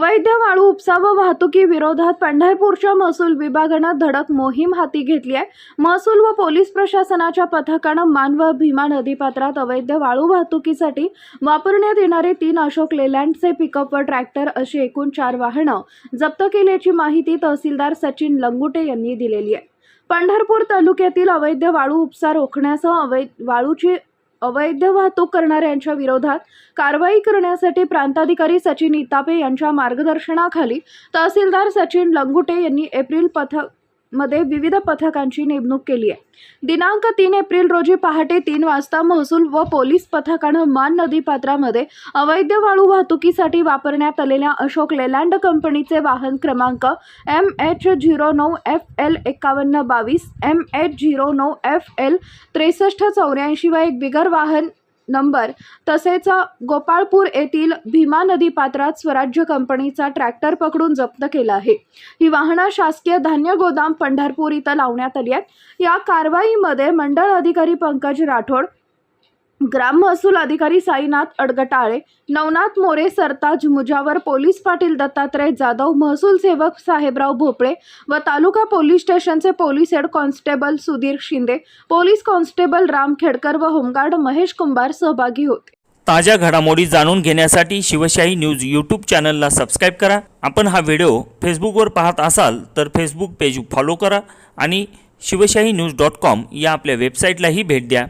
अवैध वाळू उपसा व वाहतुकी विरोधात पंढरपूरच्या महसूल विभागानं धडक मोहीम हाती घेतली आहे. महसूल व पोलीस प्रशासनाच्या पथकानं मान व भीमा नदीपात्रात अवैध वाळू वाहतुकीसाठी वापरण्यात येणारे तीन अशोक लेलँडचे पिकअप व ट्रॅक्टर अशी एकूण चार वाहनं जप्त केल्याची माहिती तहसीलदार सचिन लंगुटे यांनी दिलेली आहे. पंढरपूर तालुक्यातील अवैध वाळू उपसा रोखण्यासह अवैध वाळूची अवैध वाहतूक करणाऱ्यांच्या विरोधात कारवाई करण्यासाठी प्रांताधिकारी सचिन इतापे यांच्या मार्गदर्शनाखाली तहसीलदार सचिन लंगुटे यांनी एप्रिल पथक मध्ये विविध पथकांची नेमणूक केली आहे. दिनांक तीन एप्रिल रोजी पहाटे तीन वाजता महसूल व पोलीस पथकानं मान नदीपात्रामध्ये अवैध वाळू वाहतुकीसाठी वापरण्यात आलेल्या अशोक लेलँड कंपनीचे वाहन क्रमांक एम एच झिरो नऊ एफ एल एकावन्न बावीस एम एच झिरो नऊ एफ एल त्रेसष्ट चौऱ्याऐंशी व एक बिगर वाहन नंबर. तसेच गोपाळपूर येथील भीमा नदी पात्रात स्वराज्य कंपनीचा ट्रॅक्टर पकडून जप्त केला आहे. ही वाहनं शासकीय धान्य गोदाम पंढरपूर इथं लावण्यात आली आहेत. या कारवाईमध्ये मंडळ अधिकारी पंकज राठोड ग्राम महसूल अधिकारी साईनाथ अडगटाळे नवनाथ मोरे सरताज मुजावर पोलीस पाटील दत्तात्रय जाधव महसूल सेवक साहेबराव भोपळे व तालुका पोलीस स्टेशनचे police head constable Sudhir Shinde police constable Ram Khedkar व होमगार्ड महेश कुंभार सहभागी होते. ताज्या घडामोडी जाणून घेण्यासाठी शिवशाही न्यूज यूट्यूब चॅनलला सबस्क्राईब करा. आपण हा व्हिडिओ फेसबुकवर पाहत असाल तर फेसबुक पेज फॉलो करा आणि शिवशाही न्यूज डॉट कॉम या आपल्या वेबसाईटलाही भेट द्या.